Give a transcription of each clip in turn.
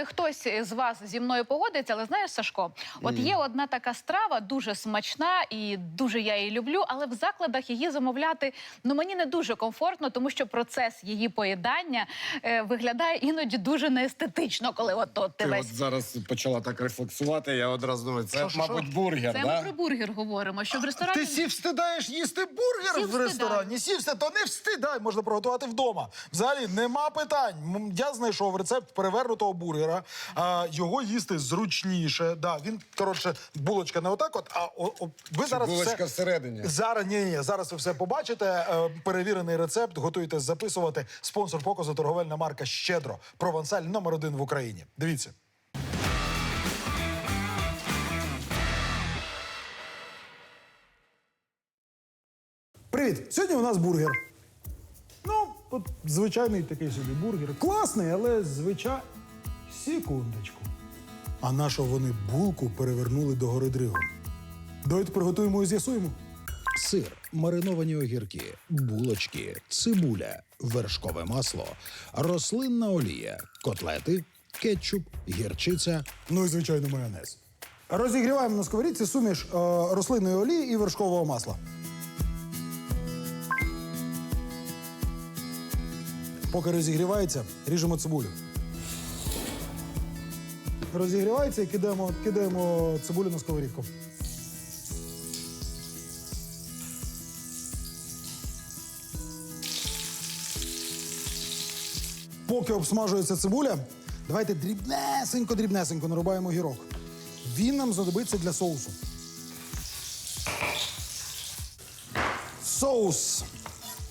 думаю, хтось з вас зі мною погодиться, але знаєш, Сашко, от є одна така страва, дуже смачна і дуже я її люблю, але в закладах її замовляти ну мені не дуже комфортно, тому що процес її поїдання е, виглядає іноді дуже неестетично, коли от, от ти Ти весь от зараз почала так рефлексувати. Я одразу думаю, це, Що, що, мабуть, що? бургер, це ми да? про бургер говоримо. Що в ресторані Ти сів встидаєш їсти бургер Сів в встидаю. ресторані? Сівся, то не встидай, можна приготувати вдома. Взагалі нема питань. М, Я знайшов рецепт перевернутого бургера. А, його їсти зручніше. Да, він, коротше, булочка не отак, от, а о, о, ви зараз булочка все... всередині. Зараз ні, ні, зараз ви все побачите. Е, перевірений рецепт, готуєте записувати. Спонсор показу торговельна марка Щедро. Провансаль номер один в Україні. Дивіться. Привіт! Сьогодні у нас бургер. Ну, от звичайний такий собі бургер. Класний, але звичай. Секундочку. А на що вони булку перевернули до гори дригом? Давайте приготуємо і з'ясуємо. сир, мариновані огірки, булочки, цибуля, вершкове масло, рослинна олія, котлети, кетчуп, гірчиця, Ну і звичайно майонез. Розігріваємо на сковорідці суміш е, рослинної олії і вершкового масла. Поки розігрівається, ріжемо цибулю. Розігрівається і кидаємо, кидаємо цибулю на сковорідку. Поки обсмажується цибуля, давайте дрібнесенько, дрібнесенько нарубаємо гірок. Він нам знадобиться для соусу. Соус.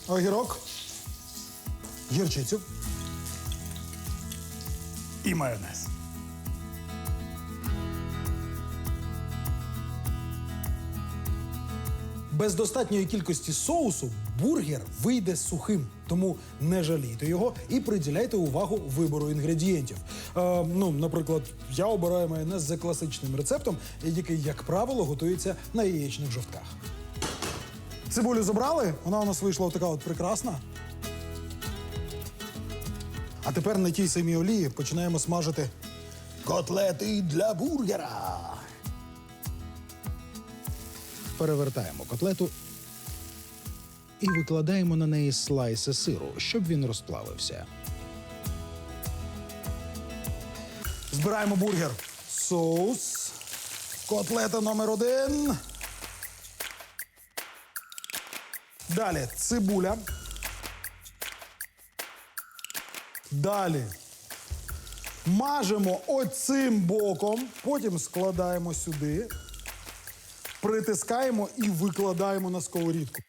Огірок. Гірчицю. І майонез. Без достатньої кількості соусу бургер вийде сухим, тому не жалійте його і приділяйте увагу вибору інгредієнтів. Е, ну, наприклад, я обираю майонез за класичним рецептом, який, як правило, готується на яєчних жовтках. Цибулю забрали, вона у нас вийшла така от прекрасна. А тепер на тій самій олії починаємо смажити котлети для бургера. Перевертаємо котлету і викладаємо на неї слайси сиру, щоб він розплавився. Збираємо бургер. Соус. Котлета номер один. Далі цибуля. Далі. Мажемо оцим боком, потім складаємо сюди, притискаємо і викладаємо на сковорідку.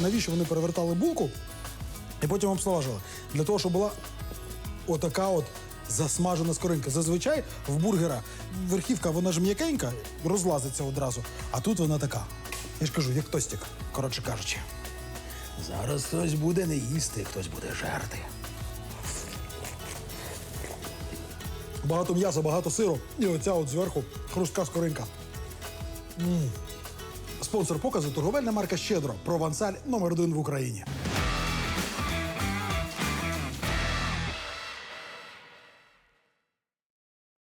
Навіщо вони перевертали булку і потім обсмажили? Для того, щоб була отака от засмажена скоринка. Зазвичай в бургера верхівка, вона ж м'якенька, розлазиться одразу. А тут вона така. Я ж кажу, як тостик, коротше кажучи. Зараз хтось буде не їсти, хтось буде жерти. Багато м'яса, багато сиру. І оця от зверху хрустка скоринка. Спонсор показу торговельна марка Щедро. Провансаль номер один в Україні.